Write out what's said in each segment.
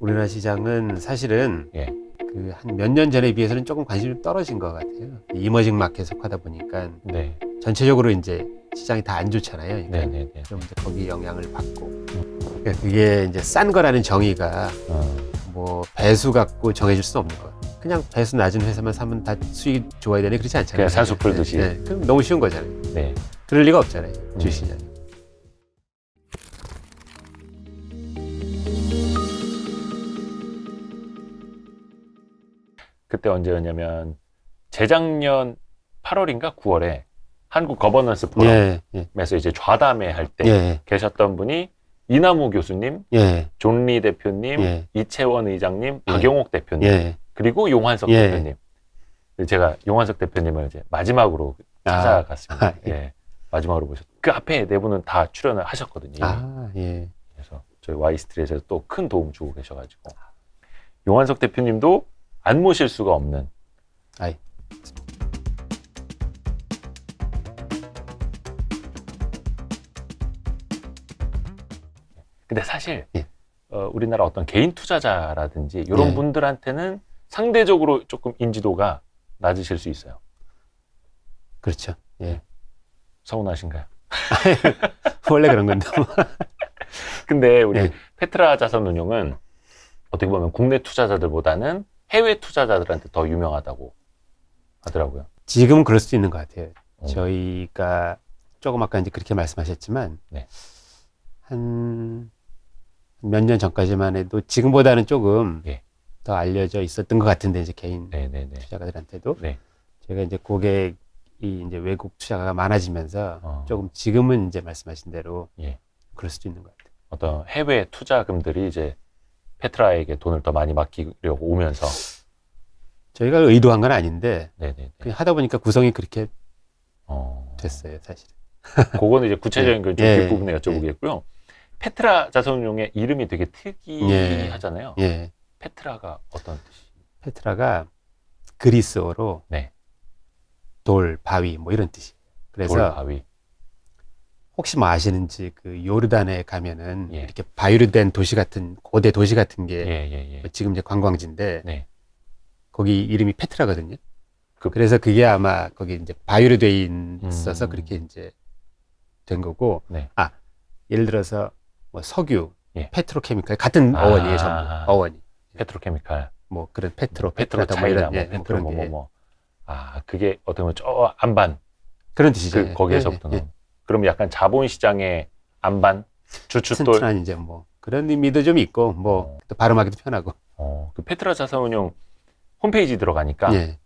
우리나라 시장은 사실은 예. 그 한 몇 년 전에 비해서는 조금 관심이 좀 떨어진 것 같아요. 이머징 마켓에 속하다 보니까 네. 전체적으로 이제 시장이 다 안 좋잖아요. 그러니까 네, 네, 네. 좀 이제 거기 영향을 받고 그러니까 그게 이제 싼 거라는 정의가 어, 뭐 배수 갖고 정해질 수는 없는 거예요. 그냥 배수 낮은 회사만 사면 다 수익 좋아야 되니 그렇지 않잖아요. 그냥 산소 풀듯이. 네, 네. 그럼 너무 쉬운 거잖아요. 네. 그럴 리가 없잖아요. 주시냐. 그때 언제였냐면 재작년 8월인가 9월에 한국 거버넌스 예, 예, 포럼에서 이제 좌담회 할때 예, 계셨던 분이 이나무 교수님, 예, 존리 대표님, 예. 이채원 의장님, 박용옥 대표님, 예. 그리고 용환석 예. 대표님. 제가 용환석 대표님을 이제 마지막으로 찾아갔습니다. 아, 예. 예. 마지막으로 보셨. 그 앞에 네 분은 다 출연을 하셨거든요. 아, 예. 그래서 저희 와이스트리트에서 또 큰 도움 주고 계셔가지고 용환석 대표님도 안 모실 수가 없는 아이. 근데 사실 예. 어, 우리나라 어떤 개인 투자자라든지 이런 예. 분들한테는 상대적으로 조금 인지도가 낮으실 수 있어요. 그렇죠. 예. 서운하신가요? 원래 그런 건데. 뭐. 근데 우리 예. 페트라 자산운용은 어떻게 보면 국내 투자자들보다는 해외 투자자들한테 더 유명하다고 하더라고요. 지금은 그럴 수도 있는 것 같아요. 어. 저희가 조금 아까 이제 그렇게 말씀하셨지만 네. 한 몇 년 전까지만 해도 지금보다는 조금 예. 더 알려져 있었던 것 같은데 이제 개인 네 네 네. 투자가들한테도 네. 제가 이제 고객이 이제 외국 투자가 많아지면서 어. 조금 지금은 이제 말씀하신 대로 예. 그럴 수도 있는 것 같아요. 어떤 해외 투자금들이 이제 페트라에게 돈을 더 많이 맡기려고 오면서 저희가 의도한 건 아닌데 네네네. 그냥 하다 보니까 구성이 그렇게 어. 됐어요, 사실. 그거는 이제 구체적인 예. 걸좀 예. 뒷부분에 여쭤보겠고요. 페트라 자산운용의 이름이 되게 특이하잖아요. 예. 페트라가 어떤 뜻이? 페트라가 그리스어로 네. 돌, 바위 뭐 이런 뜻이에요. 그래서 돌 바위. 혹시 뭐 아시는지 그 요르단에 가면은 예. 이렇게 바위로 된 도시 같은 고대 도시 같은 게 예예예. 지금 이제 관광지인데 네. 거기 이름이 페트라거든요. 그- 그, 래서 그게 아마 거기 이제 바위로 돼 있어서 음. 그렇게 이제 된 거고. 네. 아 예를 들어서 뭐 석유, 예. 페트로케미칼 같은 아. 어원이에요 전부 어원이. 페트로케미칼, 뭐 그런 페트로, 페트로 페트라다 뭐 이런 뭐 예, 페트로 뭐게뭐 뭐. 아 그게 어떻게 보면 저 안반 그런 뜻이죠. 그 거기에서부터 예, 예. 그럼 약간 자본 시장의 안반 주춧돌. 튼튼한 이제 뭐 그런 의미도 좀 있고 뭐 어. 또 발음하기도 편하고. 어, 그 페트라 자산운용 홈페이지 들어가니까 예.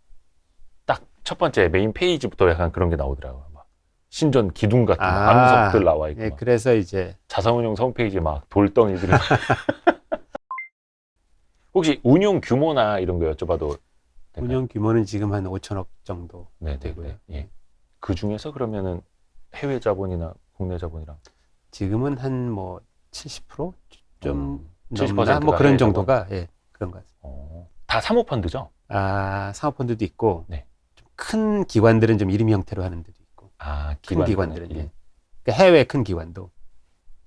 딱 첫 번째 메인 페이지부터 약간 그런 게 나오더라고요. 막 신전 기둥 같은 아, 암석들 나와 있고 예, 막 그래서 이제 자산운용 홈페이지 막 돌덩이들이 혹시 운용 규모나 이런 거 여쭤봐도 될까요? 운영 규모는 지금 한 5천억 정도 네, 네, 되고요. 네. 예. 그 중에서 그러면은 해외 자본이나 국내 자본이랑 지금은 한 뭐 70%좀 음, 넘나 70%뭐가 그런 정도가 예 그런 것 같습니다. 어, 다 사모펀드죠? 아 사모펀드도 있고 네. 좀큰 기관들은 좀 이름 형태로 하는 데도 있고 아, 큰 기관 기관들은 이름. 예. 그러니까 해외 큰 기관도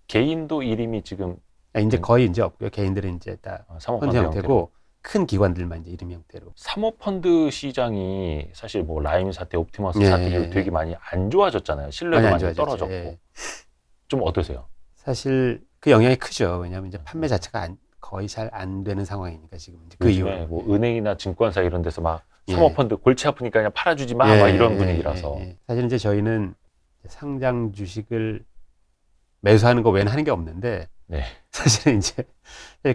개인도 이름이 지금 아, 이제 음. 거의 이제 없고요. 개인들은 이제 다 어, 펀드 사모펀드 형태고 큰 기관들만 이제 이름 형태로. 사모펀드 시장이 사실 뭐 라임 사태, 옵티머스 예, 사태 예, 이후 예. 되게 많이 안 좋아졌잖아요. 신뢰도 많이 안 많이, 좋아졌죠. 떨어졌고 예. 좀 어떠세요? 사실 그 영향이 크죠. 왜냐하면 이제 판매 자체가 안- 거의 잘 안 되는 상황이니까 지금 이제 그 이후로. 뭐 은행이나 증권사 이런 데서 막 예. 사모펀드 골치 아프니까 그냥 팔아주지 마, 예, 막 이런 예, 분위기라서 예, 예. 사실 이제 저희는 상장 주식을 매수하는 거 외에는 하는 게 없는데 네. 사실은 이제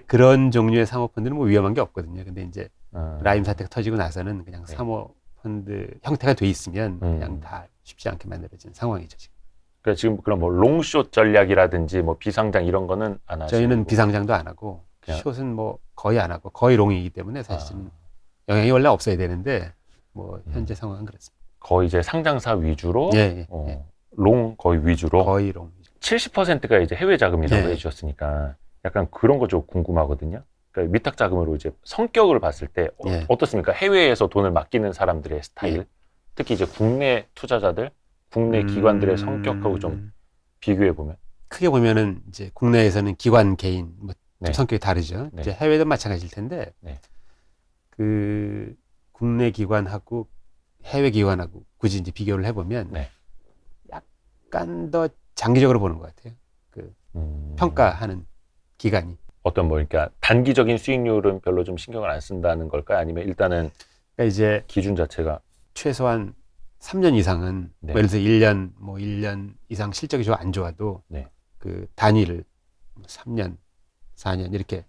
그런 종류의 사모펀드는 뭐 위험한 게 없거든요. 근데 이제 음, 라임 사태가 터지고 나서는 그냥 네. 사모펀드 형태가 돼 있으면 음. 그냥 다 쉽지 않게 만들어진 상황이죠. 지금. 그러니까 지금 그런 뭐 롱숏 전략이라든지 뭐 비상장 이런 거는 안 하시고 저희는 비상장도 안 하고 그냥- 숏은 뭐 거의 안 하고 거의 롱이기 때문에 사실은 아, 영향이 원래 없어야 되는데 뭐 음. 현재 상황은 그렇습니다. 거의 이제 상장사 위주로 예, 예, 어, 예. 롱 거의 위주로 거의 롱. 70%가 이제 해외 자금이라고 예. 해주셨으니까 약간 그런 거 좀 궁금하거든요. 그러니까 위탁 자금으로 이제 성격을 봤을 때 예. 어, 떻습니까 해외에서 돈을 맡기는 사람들의 스타일, 예. 특히 이제 국내 투자자들, 국내 기관들의 음, 성격하고 좀 비교해 보면 크게 보면은 이제 국내에서는 기관 개인 뭐 네. 성격이 다르죠. 네. 이제 해외도 마찬가지일 텐데 네. 그 국내 기관하고 해외 기관하고 굳이 이제 비교를 해보면 네. 약간 더 장기적으로 보는 것 같아요. 음. 평가하는 기간이. 어떤 뭐 그러니까 단기적인 수익률은 별로 좀 신경을 안 쓴다는 걸까요? 아니면 일단은 그러니까 이제 기준 자체가 최소한 3년 이상은 네. 뭐 예를 들어서 1년 뭐 1년 이상 실적이 좀 안 좋아도 네. 그 단위를 3년, 4년 이렇게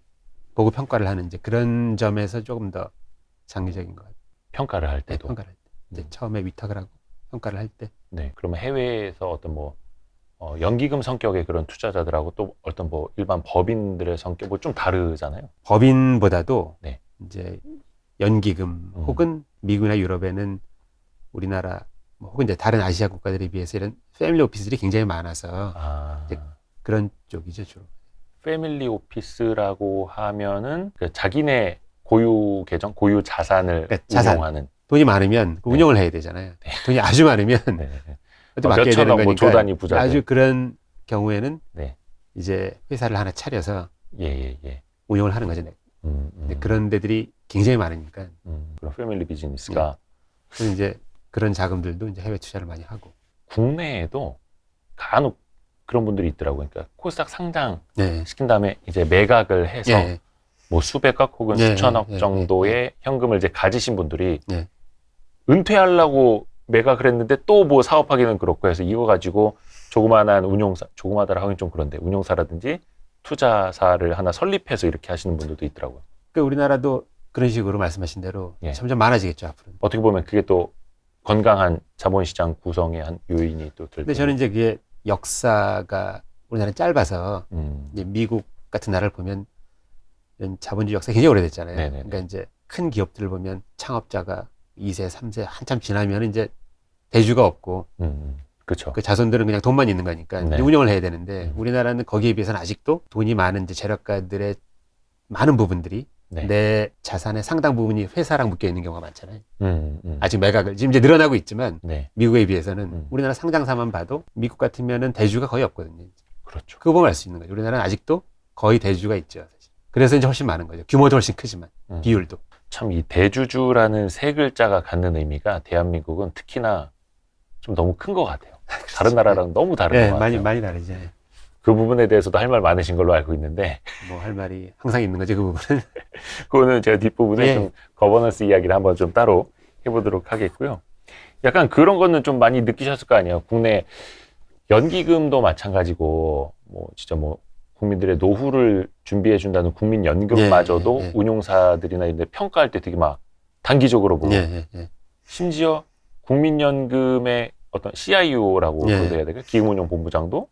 보고 평가를 하는 이제 그런 점에서 조금 더 장기적인 것 같아요. 평가를 할 네, 때도 평가를 할 때. 이제 음. 처음에 위탁을 하고 평가를 할 때. 네. 그러면 해외에서 어떤 뭐 어, 연기금 성격의 그런 투자자들하고 또 어떤 뭐 일반 법인들의 성격 뭐 좀 다르잖아요. 법인보다도 네. 이제 연기금 음. 혹은 미국이나 유럽에는 우리나라 뭐 혹은 이제 다른 아시아 국가들에 비해서 이런 패밀리 오피스들이 굉장히 많아서 아. 그런 쪽이죠 주로. 패밀리 오피스라고 하면은 그 자기네 고유 계정, 고유 자산을 그러니까 자산. 운용하는 돈이 많으면 그 네. 운영을 해야 되잖아요. 돈이 아주 많으면 네. 또 어, 맡겨야 몇천억, 되는 뭐 거니까 조단위 부자들. 아주 그런 경우에는 네. 이제 회사를 하나 차려서 예, 예, 예. 운영을 하는 거죠. 음, 음, 그런 데들이 굉장히 많으니까 음, 그런 패밀리 비즈니스가 그래서 이제 그런 자금들도 이제 해외 투자를 많이 하고. 국내에도 간혹 그런 분들이 있더라고요. 그러니까 코스닥 상장 네. 시킨 다음에 이제 매각을 해서 예. 뭐 수백억 혹은 예, 수천억 예, 예, 정도의 현금을 이제 가지신 분들이 예. 은퇴하려고 매각을 했는데 또 뭐 사업하기는 그렇고 해서 이거 가지고 조그마한 운용사, 조그마다라 하긴 좀 그런데 운용사라든지 투자사를 하나 설립해서 이렇게 하시는 분들도 있더라고요. 그 우리나라도 그런 식으로 말씀하신 대로 예. 점점 많아지겠죠 앞으로. 어떻게 보면 그게 또 건강한 자본시장 구성의 한 요인이 또 될. 근데 저는 이제 그게 역사가 우리나라는 짧아서 음, 이제 미국 같은 나라를 보면 자본주의 역사 가 굉장히 오래됐잖아요. 네네네. 그러니까 이제 큰 기업들을 보면 창업자가 2세, 3세 한참 지나면 이제 대주가 없고 음, 그렇죠. 그 자손들은 그냥 돈만 있는 거니까 네. 운영을 해야 되는데 음. 우리나라는 거기에 비해서는 아직도 돈이 많은 이제 재력가들의 많은 부분들이 네. 내 자산의 상당 부분이 회사랑 묶여 있는 경우가 많잖아요. 음, 음, 아직 매각을 지금 이제 늘어나고 있지만 네, 미국에 비해서는 음. 우리나라 상장사만 봐도 미국 같으면은 대주가 거의 없거든요. 그렇죠. 그거 보면 알 수 있는 거죠. 우리나라는 아직도 거의 대주가 있죠. 사실. 그래서 이제 훨씬 많은 거죠. 규모도 훨씬 크지만 음. 비율도. 참 이 대주주라는 세 글자가 갖는 의미가 대한민국은 특히나 좀 너무 큰 것 같아요. 다른 나라랑 너무 다른 네, 것 많이 같아요. 많이 다르죠. 그 부분에 대해서도 할 말 많으신 걸로 알고 있는데 뭐 할 말이 항상 있는 거죠. 그 부분은. 그거는 제가 뒷 부분에 예. 좀 거버넌스 이야기를 한번 좀 따로 해보도록 하겠고요. 약간 그런 거는 좀 많이 느끼셨을 거 아니에요. 국내 연기금도 마찬가지고 뭐 진짜 뭐 국민들의 노후를 준비해 준다는 국민연금마저도 예, 예, 예. 운용사들이나 이런 데 평가할 때 되게 막 단기적으로 보고 예, 예, 예. 심지어 국민연금의 어떤 CIO라고 예. 그래야 될까 기금운용 본부장도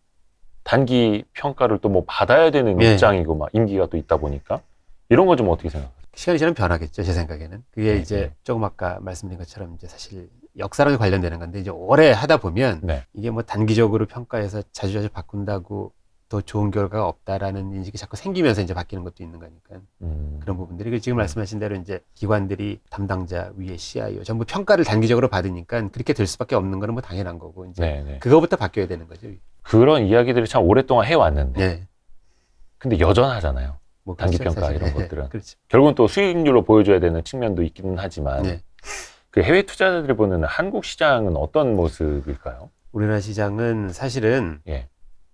단기 평가를 또 뭐 받아야 되는 예. 입장이고 막 임기가 또 있다 보니까 이런 거 좀 어떻게 생각하세요? 시간이 지나면 변하겠죠. 제 생각에는. 그게 네, 이제 네. 조금 아까 말씀드린 것처럼 이제 사실 역사랑 관련되는 건데 이제 오래 하다 보면 네. 이게 뭐 단기적으로 평가해서 자주자주 바꾼다고 더 좋은 결과가 없다라는 인식이 자꾸 생기면서 이제 바뀌는 것도 있는 거니까 음, 그런 부분들이 그 지금 말씀하신 대로 이제 기관들이 담당자 위에 CIO 전부 평가를 단기적으로 받으니까 그렇게 될 수밖에 없는 거는 뭐 당연한 거고 이제 네, 네. 그거부터 바뀌어야 되는 거죠. 그런 이야기들을 참 오랫동안 해왔는데 네. 근데 여전하잖아요. 뭐 단기 그렇죠, 평가 사실. 이런 네, 것들은. 그렇죠. 결국은 또 수익률로 보여줘야 되는 측면도 있기는 하지만 네. 그 해외 투자자들이 보는 한국 시장은 어떤 모습일까요? 우리나라 시장은 사실은 예.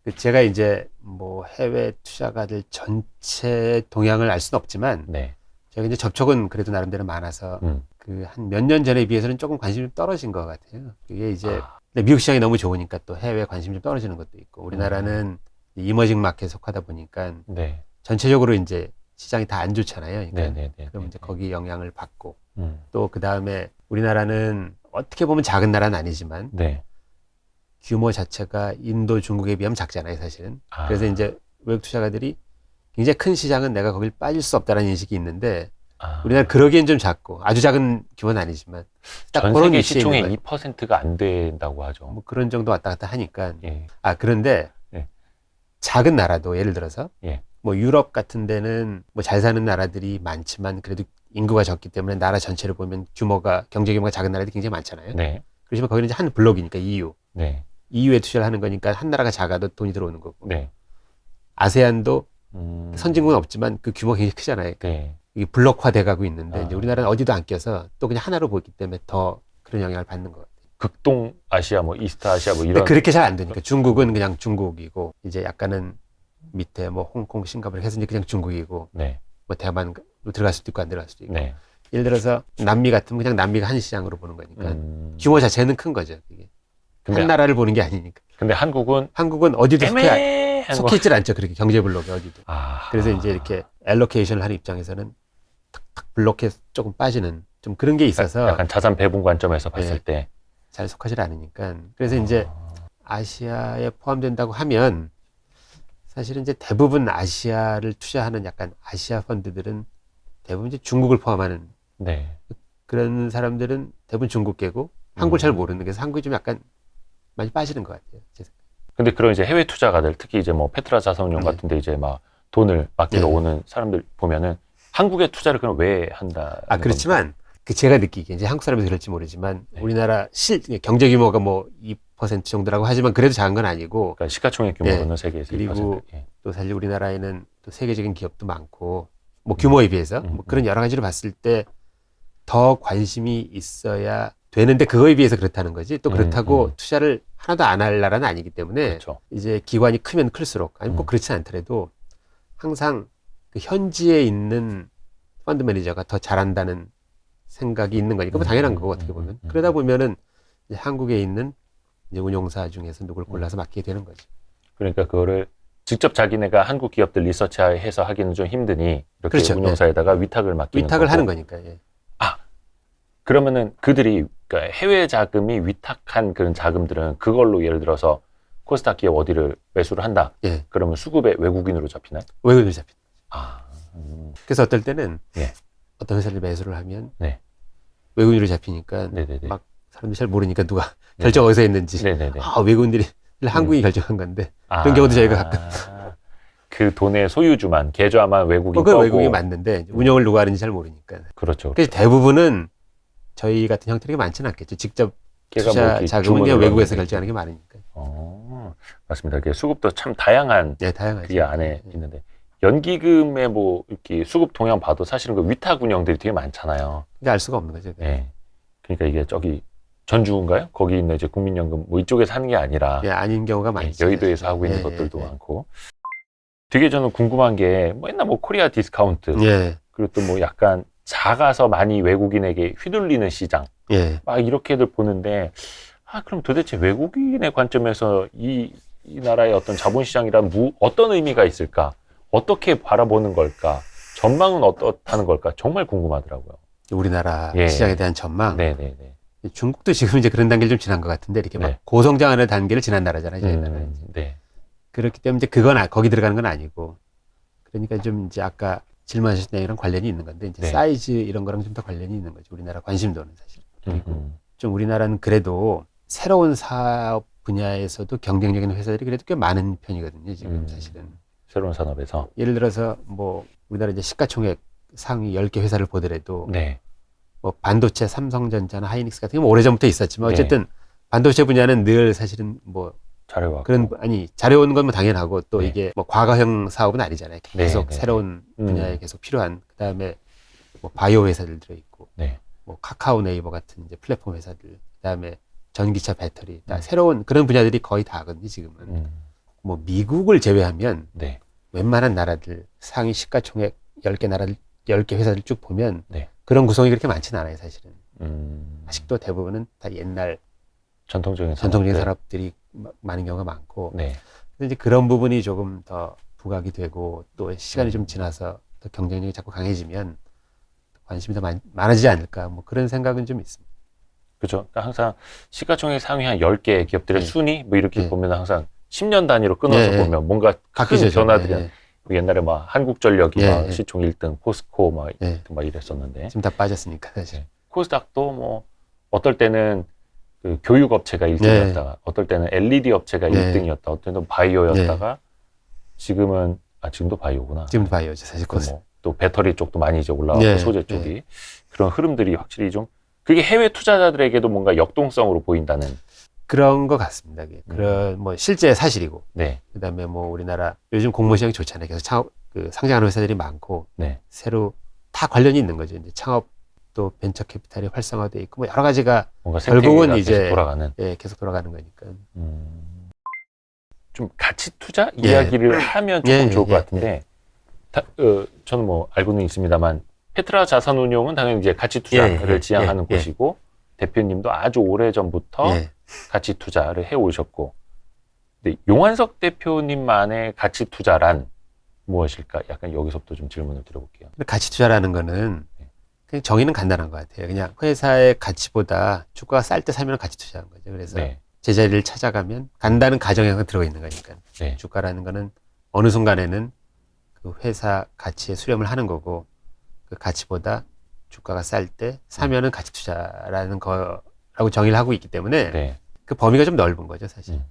그 제가 이제 뭐 해외 투자가들 전체 동향을 알 수는 없지만 네. 제가 이제 접촉은 그래도 나름대로 많아서 음. 그한 몇 년 전에 비해서는 조금 관심이 좀 떨어진 것 같아요. 그게 이제 아, 미국 시장이 너무 좋으니까 또 해외 관심이 좀 떨어지는 것도 있고 우리나라는 이머징 마켓에 속하다 보니까 네. 전체적으로 이제 시장이 다 안 좋잖아요. 그러니까 네, 네, 네. 그럼 이제 거기 영향을 받고 음. 또그 다음에 우리나라는 어떻게 보면 작은 나라는 아니지만 네. 규모 자체가 인도, 중국에 비하면 작잖아요, 사실은. 아, 그래서 이제 외국 투자가들이 굉장히 큰 시장은 내가 거길 빠질 수 없다는 인식이 있는데 아, 우리나라 그러기엔 좀 작고 아주 작은 규모는 아니지만 딱 전 그런 세계 시총의 거예요. 2%가 안 된다고 하죠. 뭐 그런 정도 왔다 갔다 하니까 예. 아 그런데 예. 작은 나라도 예를 들어서 예. 뭐 유럽 같은 데는 뭐 잘 사는 나라들이 많지만 그래도 인구가 적기 때문에 나라 전체를 보면 규모가 경제 규모가 작은 나라들이 굉장히 많잖아요. 네. 그렇지만 거기는 이제 한 블록이니까 EU. 네. EU에 투자를 하는 거니까 한 나라가 작아도 돈이 들어오는 거고. 네. 아세안도 음. 선진국은 없지만 그 규모가 굉장히 크잖아요. 네. 이게 블록화돼 가고 있는데 아. 이제 우리나라는 어디도 안 껴서 또 그냥 하나로 보기 때문에 더 그런 영향을 받는 것 같아요. 극동 아시아 뭐 이스트 아시아 뭐 이런 그렇게 잘 안 되니까 중국은 그냥 중국이고 이제 약간은 밑에 뭐 홍콩, 싱가포르 해서 이제 그냥 중국이고 네. 뭐 대만 들어갈 수도 있고 안 들어갈 수도 있고 네. 예를 들어서 남미 같으면 그냥 남미가 한 시장으로 보는 거니까 음. 규모 자체는 큰 거죠. 이게. 한 나라를 보는 게 아니니까. 근데 한국은 한국은 어디도 속해. 속해 있질 않죠. 그렇게 경제 블록에 어디도. 아. 그래서 이제 이렇게 알로케이션을 하는 입장에서는 탁탁 블록에 조금 빠지는 좀 그런 게 있어서 약간 자산 배분 관점에서 봤을 네. 때잘 속하지 않으니까. 그래서 이제 아시아에 포함된다고 하면 사실은 이제 대부분 아시아를 투자하는 약간 아시아 펀드들은 대부분 이제 중국을 포함하는 네. 그런 사람들은 대부분 중국계고 한국을 잘 모르는 그래서 한국이 좀 약간 많이 빠지는 것 같아요. 제 생각에. 근데 그런 이제 해외 투자가들 특히 이제 뭐 페트라 자산운용 네. 같은데 이제 막 돈을 맡기러 네. 오는 사람들 보면은 한국에 투자를 그럼 왜 한다? 아 그렇지만 그 제가 느끼기에 이제 한국 사람이 그럴지 모르지만 네. 우리나라 실 경제 규모가 뭐 2% 정도라고 하지만 그래도 작은 건 아니고 그러니까 시가총액 규모로는 세계에서 그리고 2%. 예. 또 사실 우리나라에는 또 세계적인 기업도 많고 뭐 규모에 비해서 음, 뭐 그런 여러 가지로 봤을 때 더 관심이 있어야 되는데 그거에 비해서 그렇다는 거지 또 음, 그렇다고 음. 투자를 하나도 안 할 나라는 아니기 때문에 그렇죠. 이제 기관이 크면 클수록 아니 꼭 음. 그렇지 않더라도 항상 그 현지에 있는 펀드 매니저가 더 잘한다는 생각이 있는 거니까 뭐 음, 당연한 음, 거고 어떻게 음, 보면 음. 그러다 보면은 이제 한국에 있는 이제 운용사 중에서 누굴 골라서 맡게 되는 거죠. 그러니까 그거를 직접 자기네가 한국 기업들 리서치해서 하기는 좀 힘드니 이렇게 그렇죠. 운용사에다가 위탁을 맡기는 위탁을 거고. 하는 거니까. 예. 그러면은 그들이 그러니까 해외 자금이 위탁한 그런 자금들은 그걸로 예를 들어서 코스닥 기업 어디를 매수를 한다. 예. 그러면 수급에 외국인으로 잡히나요? 외국인을 잡힌. 아, 음, 그래서 어떨 때는 예. 어떤 회사를 매수를 하면 네. 외국인으로 잡히니까 네네네. 막 사람들이 잘 모르니까 누가 결정 어디서 했는지 네네네. 아 외국인들이 한국이 결정한 건데 아, 그런 경우도 저희가 가끔. 그 돈의 소유주만 계좌만 외국인 뭐그 거고 외국인이 맞는데 운영을 누가 하는지 잘 모르니까 그렇죠. 그래서 대부분은 저희 같은 형태가 많지는 않겠죠 직접 뭐 투자 이렇게 자금은 그냥 외국에서. 결정하는 게 많으니까 어, 맞습니다. 그 수급도 참 다양한 네 다양하죠 그게 안에 예. 있는데 연기금의 뭐 이렇게 수급 동향 봐도 사실은 그 위탁 운영들이 되게 많잖아요. 그게 알 수가 없는 거죠 예. 그러니까 이게 저기 전주인가요? 거기 있는 이제 국민연금 뭐 이쪽에서 하는 게 아니라 예, 아닌 경우가 예, 많죠 여의도에서 하고 있는 예, 것들도 예, 예. 많고. 되게 저는 궁금한 게뭐 옛날 뭐 코리아 디스카운트 예, 그리고 또 뭐 약간 작아서 많이 외국인에게 휘둘리는 시장 예. 막 이렇게들 보는데 아 그럼 도대체 외국인의 관점에서 이, 이 나라의 어떤 자본시장이란 무, 어떤 의미가 있을까? 어떻게 바라보는 걸까? 전망은 어떻다는 걸까? 정말 궁금하더라고요. 우리나라 예. 시장에 대한 전망 네네네. 중국도 지금 이제 그런 단계를 좀 지난 것 같은데 이렇게 막 네. 고성장하는 단계를 지난 나라잖아요 저희 나라는 음, 네. 그렇기 때문에 이제 그건 아- 거기 들어가는 건 아니고 그러니까 좀 이제 아까 질문하셨던 얘기랑 관련이 있는 건데 이제 네. 사이즈 이런 거랑 좀 더 관련이 있는 거죠 우리나라 관심도는 사실 음, 그리고 음. 좀 우리나라는 그래도 새로운 사업 분야에서도 경쟁적인 회사들이 그래도 꽤 많은 편이거든요 지금 음. 사실은 새로운 산업에서. 예를 들어서 뭐 우리나라 이제 시가총액 상위 10개 회사를 보더라도 네. 뭐 반도체 삼성전자나 하이닉스 같은 게 오래전부터 있었지만 네. 어쨌든 반도체 분야는 늘 사실은 뭐 잘해왔고. 그런 아니 잘해온 건 뭐 당연하고 또 네. 이게 뭐 과거형 사업은 아니잖아요. 계속 네, 네. 새로운 음. 분야에 계속 필요한 그다음에 뭐 바이오 회사들 들어 있고 네. 뭐 카카오 네이버 같은 이제 플랫폼 회사들 그다음에 전기차 배터리 다 음. 새로운 그런 분야들이 거의 다거든요 지금은 음, 뭐 미국을 제외하면 네. 웬만한 나라들 상위 시가총액 10개 나라들 10개 회사들 쭉 보면 네. 그런 구성이 그렇게 많지는 않아요 사실은 음, 아직도 대부분은 다 옛날 전통적인 전통적인 산업들. 산업들이 마- 많은 경우가 많고 네. 그래서 이제 그런 부분이 조금 더 부각이 되고 또 시간이 음. 좀 지나서 더 경쟁력이 자꾸 강해지면 관심이 더 많, 많아지지 않을까 뭐 그런 생각은 좀 있습니다. 그죠. 그러니까 항상 시가총액 상위 한 10개 기업들의 네. 순위 뭐 이렇게 네. 보면 항상 10년 단위로 끊어서 네, 네. 보면 뭔가 큰. 좀. 변화들이 예, 옛날에 막 한국전력이 예, 막 예. 시총 1등, 포스코 막, 예. 막 이랬었는데 지금 다 빠졌으니까 사실. 네. 코스닥도 뭐 어떨 때는 그 교육 업체가 1등이었다가 어떨 때는 LED 업체가 네. 1등이었다. 어떨 때는 바이오였다가 지금은 아 지금도 바이오구나. 지금 바이오죠 사실 그 곧. 뭐, 또 배터리 쪽도 많이 이제 올라가고 네, 소재 쪽이 그런 흐름들이 확실히 좀 그게 해외 투자자들에게도 뭔가 역동성으로 보인다는 그런 것 같습니다. 음. 그런 뭐 실제 사실이고 네. 그다음에 뭐 우리나라 요즘 공모 시장이 좋잖아요. 그래서 창업 그 상장하는 회사들이 많고 네. 새로 다 관련이 있는 거죠. 이제 창업 도 벤처 캐피탈이 활성화돼 있고 뭐 여러 가지가 뭔가 결국은 이제- 계속 돌아가는. 예, 계속 돌아가는 거니까. 음, 좀 가치 투자 예. 이야기를 하면 조금 예, 좋을 예, 것 같은데, 다, 어, 저는 뭐 알고는 있습니다만 페트라 자산운용은 당연히 이제 가치 투자를 예, 예, 지향하는 예, 예. 곳이고 대표님도 아주 오래 전부터 예. 가치 투자를 해 오셨고, 근데 용환석 대표님만의 가치 투자란 무엇일까? 약간 여기서부터 좀 질문을 드려볼게요. 가치 투자라는 거는 네. 그냥 정의는 간단한 것 같아요. 그냥 회사의 가치보다 주가가 쌀 때 사면 가치 투자하는 거죠. 그래서 네, 제자리를 찾아가면 간다는 가정에 들어가 있는 거니까. 네, 주가라는 거는 어느 순간에는 그 회사 가치에 수렴을 하는 거고 그 가치보다 주가가 쌀 때 사면은 가치 투자라는 거라고 정의를 하고 있기 때문에 네, 그 범위가 좀 넓은 거죠, 사실. 음.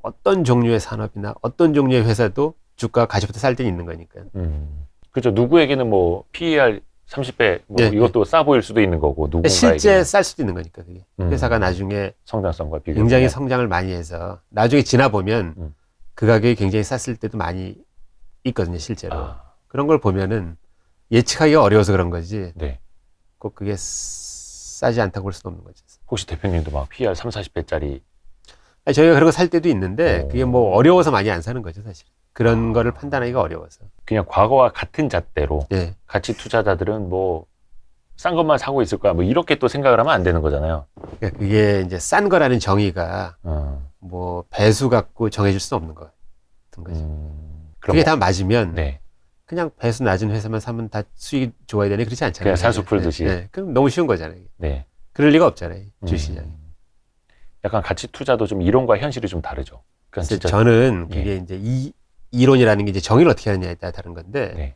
어떤 종류의 산업이나 어떤 종류의 회사도 주가가 가치보다 쌀 때는 있는 거니까. 음, 그죠. 누구에게는 뭐 PER 30배 뭐 네, 이것도 싸 보일 수도 있는 거고 누군가에게 실제 쌀 수도 있는 거니까 그게. 음. 회사가 나중에 성장성과 비교 굉장히 성장을 많이 해서 나중에 지나 보면 음. 그 가격이 굉장히 쌌을 때도 많이 있거든요, 실제로. 아, 그런 걸 보면은 예측하기가 어려워서 그런 거지. 네. 꼭 그게 싸지 않다고 볼 수는 없는 거죠. 혹시 대표님도 막 PER 3, 40배짜리 아니, 저희가 그런 거 살 때도 있는데 오. 그게 뭐 어려워서 많이 안 사는 거죠, 사실. 그런 거를 판단하기가 어려워서. 그냥 과거와 같은 잣대로 예. 가치 투자자들은 뭐 싼 것만 사고 있을 거야. 뭐 이렇게 또 생각을 하면 안 되는 거잖아요. 그러니까 그게 이제 싼 거라는 정의가 어, 뭐 배수 갖고 정해질 수는 없는 거 같은 거죠. 음, 그게 뭐- 다 맞으면 네. 그냥 배수 낮은 회사만 사면 다 수익이 좋아야 되네 그렇지 않잖아요. 그냥 산수 풀듯이. 예, 예. 그럼 너무 쉬운 거잖아요. 네. 그럴 리가 없잖아요. 음, 주식시장에. 약간 가치 투자도 좀 이론과 현실이 좀 다르죠. 그러니까 진짜 저는 예. 그게 이제 이 이론이라는 게 이제 정의를 어떻게 하느냐에 따라 다른 건데 네.